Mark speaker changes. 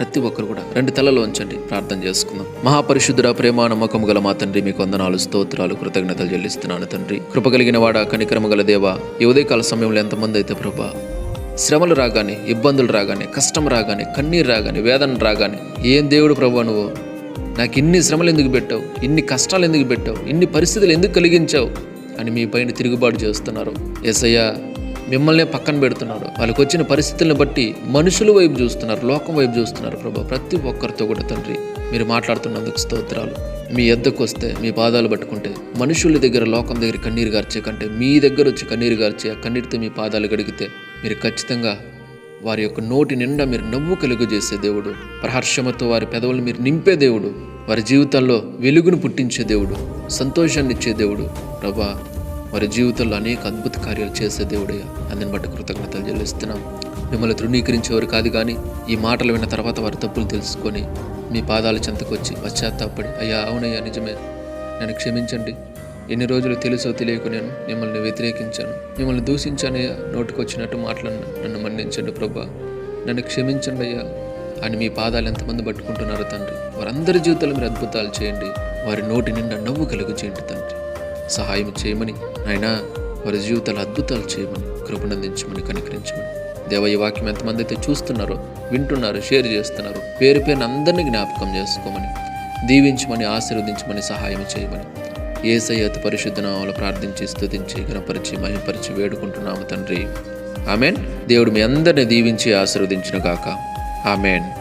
Speaker 1: ప్రతి ఒక్కరు కూడా రెండు తలలో ఉంచండి. ప్రార్థన చేసుకుందాం. మహాపరిశుద్ధుడ ప్రేమ నమ్మకం గల మా తండ్రి మీకు వందనాలు స్తోత్రాలు కృతజ్ఞతలు చెల్లిస్తున్నాను తండ్రి. కృప కలిగిన వాడ కనికరమ గల దేవ ఈ ఉదయకాల సమయంలో ఎంతమంది అయితే ప్రభా శ్రమలు రాగానే ఇబ్బందులు రాగానే కష్టం రాగానే కన్నీరు రాగానే వేదన రాగానే ఏం దేవుడు ప్రభా నువ్వు? నాకు ఇన్ని శ్రమలు ఎందుకు పెట్టావు? ఇన్ని కష్టాలు ఎందుకు పెట్టావు? ఇన్ని పరిస్థితులు ఎందుకు కలిగించావు? అని మీ పైన తిరుగుబాటు చేస్తున్నారు. ఎస్ఐయా మిమ్మల్నే పక్కన పెడుతున్నాడు. వాళ్ళకి వచ్చిన పరిస్థితులను బట్టి మనుషుల వైపు చూస్తున్నారు లోకం వైపు చూస్తున్నారు ప్రభా. ప్రతి ఒక్కరితో కూడా తండ్రి మీరు మాట్లాడుతున్నందుకు స్తోత్రాలు. మీ ఎద్దకు వస్తే మీ పాదాలు పట్టుకుంటే మనుషుల దగ్గర లోకం దగ్గర కన్నీరు గార్చే కంటే మీ దగ్గర వచ్చి కన్నీరు గార్చి ఆ కన్నీరుతో మీ పాదాలు గడిగితే మీరు ఖచ్చితంగా వారి యొక్క నోటి నిండా మీరు నవ్వు కలుగజేసే దేవుడు ప్రహర్షమతో వారి పెదవులు మీరు నింపే దేవుడు వారి జీవితాల్లో వెలుగును పుట్టించే దేవుడు సంతోషాన్ని ఇచ్చే దేవుడు ప్రభా. వారి జీవితంలో అనేక అద్భుత కార్యాలు చేసే దేవుడయ్యా అందుని బట్టి కృతజ్ఞతలు చెల్లిస్తున్నాం. మిమ్మల్ని తృణీకరించేవారు కాదు కానీ ఈ మాటలు విన్న తర్వాత వారి తప్పులు తెలుసుకొని మీ పాదాల చెంతకొచ్చి పశ్చాత్తాపడి అయ్యా అవునయ్యా నిజమే. నన్ను క్షమించండి. ఎన్ని రోజులు తెలుసో తెలియక నేను మిమ్మల్ని వ్యతిరేకించాను. మిమ్మల్ని దూషించానే నోటుకొచ్చినట్టు మాట్లాడిన నన్ను మన్నించండి ప్రభా. నన్ను క్షమించండి అయ్యా. అని మీ పాదాలు ఎంతమంది పట్టుకుంటున్నారు తండ్రి. వారందరి జీవితాలు మీరు అద్భుతాలు చేయండి. వారి నోటి నిండా నవ్వు కలుగు చేయండి తండ్రి. సహాయం చేయమని. ఆయన వారి జీవితాలు అద్భుతాలు చేయమని కృపనందించమని కనికరించమని. దేవ ఈ వాక్యం ఎంతమంది అయితే చూస్తున్నారో వింటున్నారు షేర్ చేస్తున్నారు పేరు పేరున అందరినీ జ్ఞాపకం చేసుకోమని దీవించమని ఆశీర్వదించమని సహాయం చేయమని. ఏసై అతి పరిశుద్ధనామలు ప్రార్థించి స్థుతించి గణపరిచి మహిమపరిచి వేడుకుంటున్నాము తండ్రి. ఆమెన్. దేవుడు మీ అందరిని దీవించి ఆశీర్వదించిన గాక. ఆమెన్.